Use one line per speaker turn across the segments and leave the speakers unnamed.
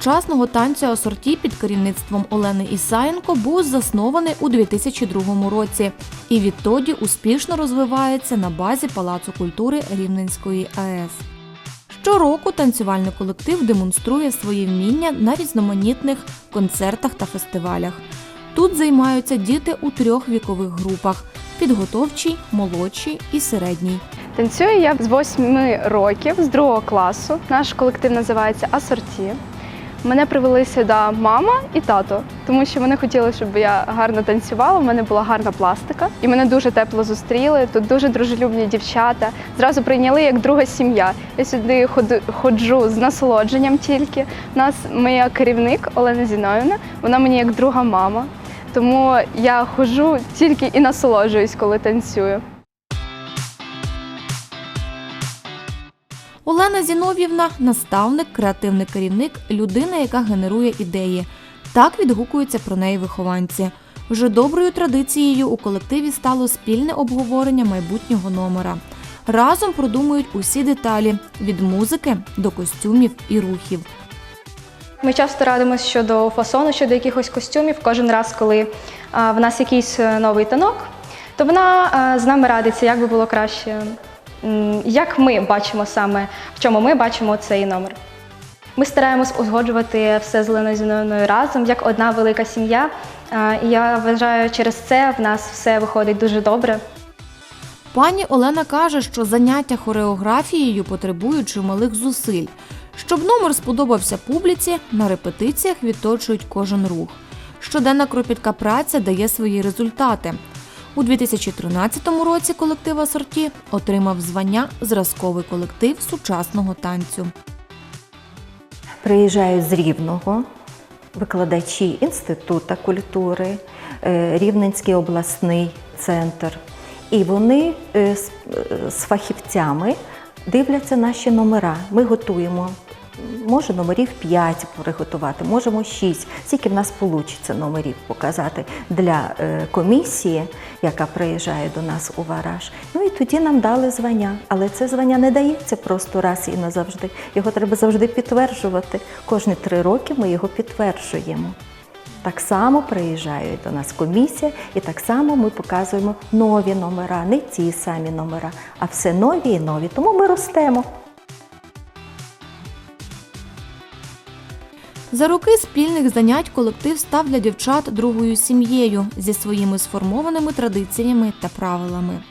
сучасного танцю асорті під керівництвом Олени Ісаєнко був заснований у 2002 році і відтоді успішно розвивається на базі Палацу культури Рівненської АЕС. Щороку танцювальний колектив демонструє свої вміння на різноманітних концертах та фестивалях. Тут займаються діти у трьох вікових групах: підготовчій, молодшій і середній.
Танцюю я з 8 років, з другого класу. Наш колектив називається Асорті. Мене привели сюди мама і тато, тому що вони хотіли, щоб я гарно танцювала. У мене була гарна пластика, і мене дуже тепло зустріли. Тут дуже дружелюбні дівчата. Зразу прийняли як друга сім'я. Я сюди ходжу з насолодженням тільки. У нас моя керівник Олена Зіновівна, вона мені як друга мама. Тому я ходжу тільки і насолоджуюсь, коли танцюю.
Олена Зінов'євна наставник, креативний керівник, людина, яка генерує ідеї. Так відгукуються про неї вихованці. Вже доброю традицією у колективі стало спільне обговорення майбутнього номера. Разом продумують усі деталі від музики до костюмів і рухів.
Ми часто радимося щодо фасону, щодо якихось костюмів. Кожен раз, коли в нас якийсь е, новий танок, то вона з нами радиться, як би було краще, як ми бачимо саме, в чому ми бачимо цей номер. Ми стараємось узгоджувати все з Леною разом, як одна велика сім'я. Я вважаю, через це в нас все виходить дуже добре.
Пані Олена каже, що заняття хореографією потребують чималих зусиль. Щоб номер сподобався публіці, на репетиціях відточують кожен рух. Щоденна кропітка праця дає свої результати. У 2013 році колектив Асорті отримав звання Зразковий колектив сучасного танцю.
Приїжджають з Рівного викладачі Інституту культури, е, Рівненський обласний центр. І вони е, е, з фахівцями дивляться наші номера. Ми готуємо. Може номерів 5 приготувати, можемо 6. Скільки в нас вийде номерів показати для е, комісії, яка приїжджає до нас у Вараж. Ну і тоді нам дали звання. Але це звання не дається просто раз і назавжди. Його треба завжди підтверджувати. Кожні три роки ми його підтверджуємо. Так само приїжджає до нас комісія, і так само ми показуємо нові номера, не ті самі номера, а все нові і нові. Тому ми ростемо.
За роки спільних занять колектив став для дівчат другою сім'єю зі своїми сформованими традиціями та правилами.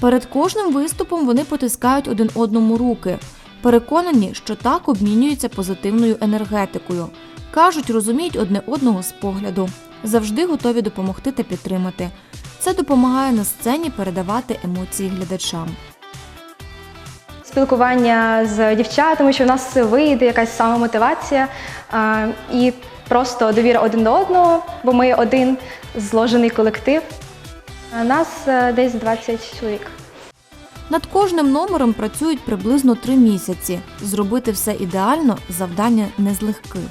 Перед кожним виступом вони потискають один одному руки, переконані, що так обмінюються позитивною енергетикою. Кажуть, розуміють одне одного з погляду, завжди готові допомогти та підтримати. Це допомагає на сцені передавати емоції глядачам.
Спілкування з дівчатами, що в нас все вийде, якась самомотивація і просто довіра один до одного, бо ми один зложений колектив. Нас е, десь 20 чоловік.
Над кожним номером працюють приблизно три місяці. Зробити все ідеально завдання не з легких.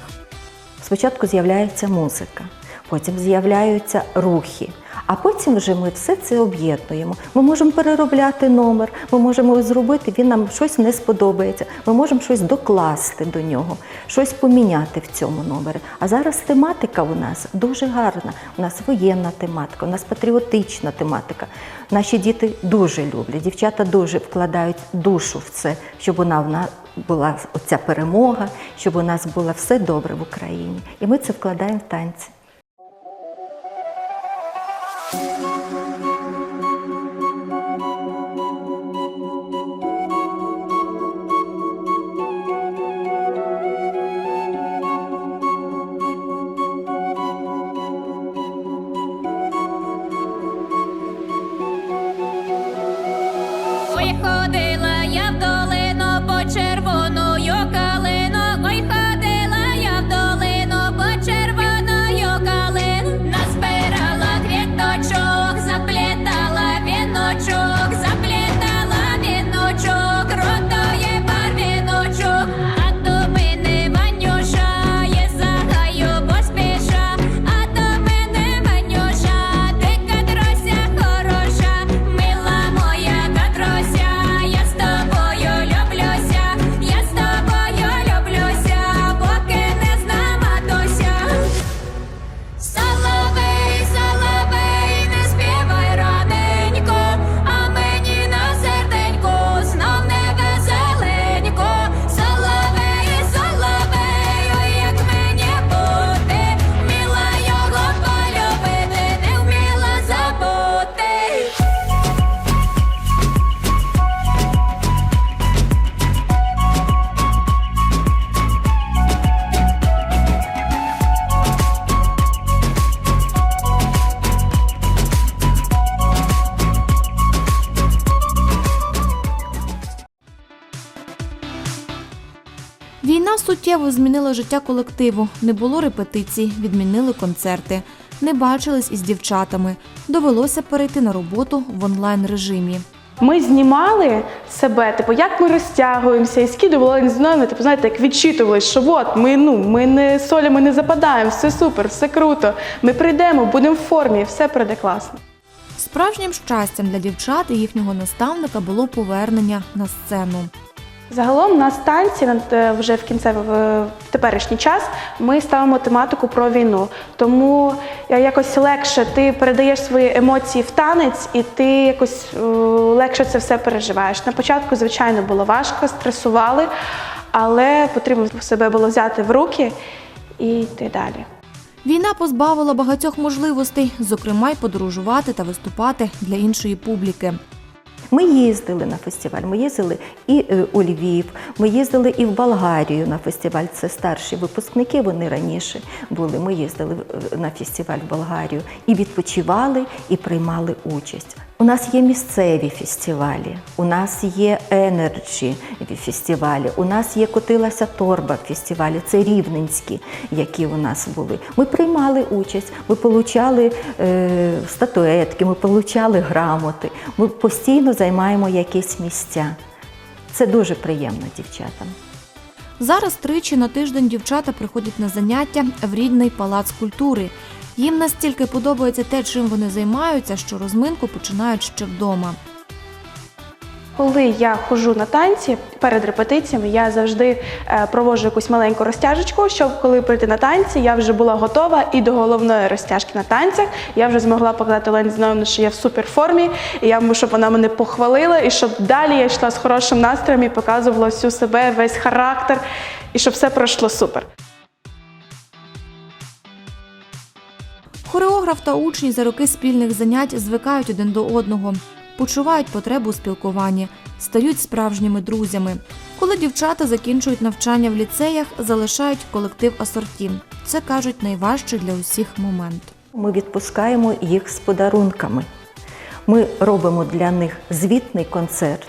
Спочатку з'являється музика, потім з'являються рухи, а потім вже ми все це об'єднуємо. Ми можемо переробляти номер, ми можемо зробити, він нам щось не сподобається. Ми можемо щось докласти до нього, щось поміняти в цьому номері. А зараз тематика у нас дуже гарна. У нас воєнна тематика, у нас патріотична тематика. Наші діти дуже люблять, дівчата дуже вкладають душу в це, щоб у нас була оця перемога, щоб у нас було все добре в Україні. І ми це вкладаємо в танці.
Суттєво змінила життя колективу. Не було репетицій, відмінили концерти, не бачились із дівчатами. Довелося перейти на роботу в онлайн режимі.
Ми знімали себе, типу, як ми розтягуємося, і скидували з нами, типу, знаєте, як відчитували, що от ми ну ми не солями не западаємо, все супер, все круто. Ми прийдемо, будемо в формі, все пройде класно.
Справжнім щастям для дівчат і їхнього наставника було повернення на сцену.
Загалом на станції е, вже в кінцевий в теперішній час ми ставимо тематику про війну. Тому якось легше ти передаєш свої емоції в танець, і ти якось е, легше це все переживаєш. На початку, звичайно, було важко, стресували, але потрібно себе було взяти в руки і йти далі.
Війна позбавила багатьох можливостей, зокрема й подорожувати та виступати для іншої публіки.
Ми їздили на фестиваль, ми їздили і е, у Львів, ми їздили і в Болгарію на фестиваль. Це старші випускники, вони раніше були. Ми їздили е, на фестиваль в Болгарію і відпочивали, і приймали участь. У нас є місцеві фестивалі, у нас є Енерджі фестивалі, у нас є Котилася торба фестивалі, це рівненські, які у нас були. Ми приймали участь, ми получали е, статуетки, ми получали грамоти. Ми постійно займаємо якісь місця. Це дуже приємно дівчатам.
Зараз тричі на тиждень дівчата приходять на заняття в рідний палац культури. Їм настільки подобається те, чим вони займаються, що розминку починають ще вдома.
Коли я ходжу на танці перед репетиціями, я завжди е, проводжу якусь маленьку розтяжечку, щоб коли прийти на танці, я вже була готова і до головної розтяжки на танцях. Я вже змогла показати Олені Зіновну, що я в суперформі, і я щоб вона мене похвалила, і щоб далі я йшла з хорошим настроєм і показувала всю себе, весь характер, і щоб все пройшло супер.
Хореограф та учні за роки спільних занять звикають один до одного, почувають потребу у спілкуванні, стають справжніми друзями. Коли дівчата закінчують навчання в ліцеях, залишають колектив асорті. Це кажуть найважчий для усіх момент.
Ми відпускаємо їх з подарунками. Ми робимо для них звітний концерт.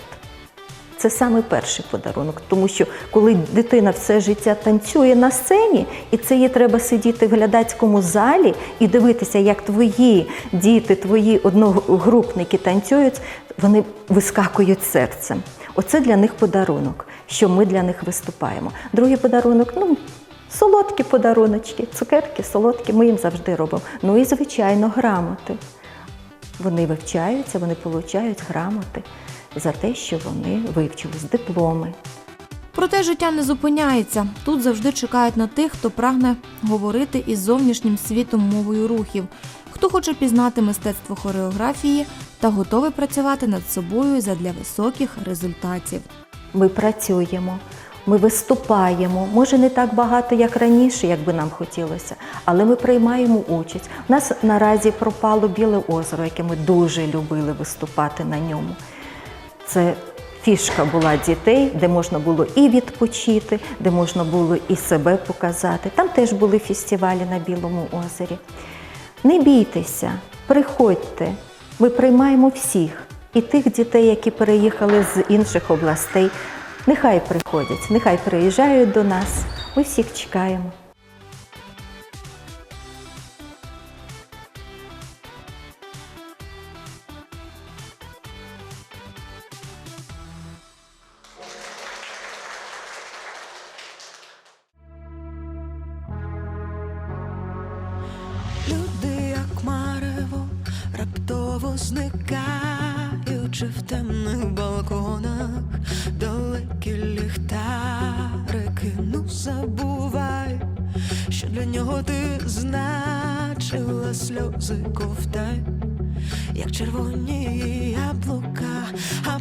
Це саме перший подарунок, тому що коли дитина все життя танцює на сцені, і це їй треба сидіти в глядацькому залі і дивитися, як твої діти, твої одногрупники танцюють, вони вискакують серцем. Оце для них подарунок, що ми для них виступаємо. Другий подарунок, ну. Солодкі подаруночки, цукерки, солодкі, ми їм завжди робимо. Ну і, звичайно, грамоти. Вони вивчаються, вони получають грамоти за те, що вони вивчились, дипломи.
Проте життя не зупиняється. Тут завжди чекають на тих, хто прагне говорити із зовнішнім світом мовою рухів, хто хоче пізнати мистецтво хореографії та готовий працювати над собою задля високих результатів.
Ми працюємо, ми виступаємо. Може, не так багато, як раніше, як би нам хотілося, але ми приймаємо участь. У нас наразі пропало Біле озеро, яке ми дуже любили виступати на ньому. Це фішка була дітей, де можна було і відпочити, де можна було і себе показати. Там теж були фестивалі на Білому озері. Не бійтеся, приходьте. Ми приймаємо всіх. І тих дітей, які переїхали з інших областей. Нехай приходять, нехай приїжджають до нас. Ми всіх чекаємо.
Люди, як марево, раптово зникаючи в темних балконах, далекі ліхтарики, ну забувай, що для нього ти значила сльози ковтай, як червоні яблука, а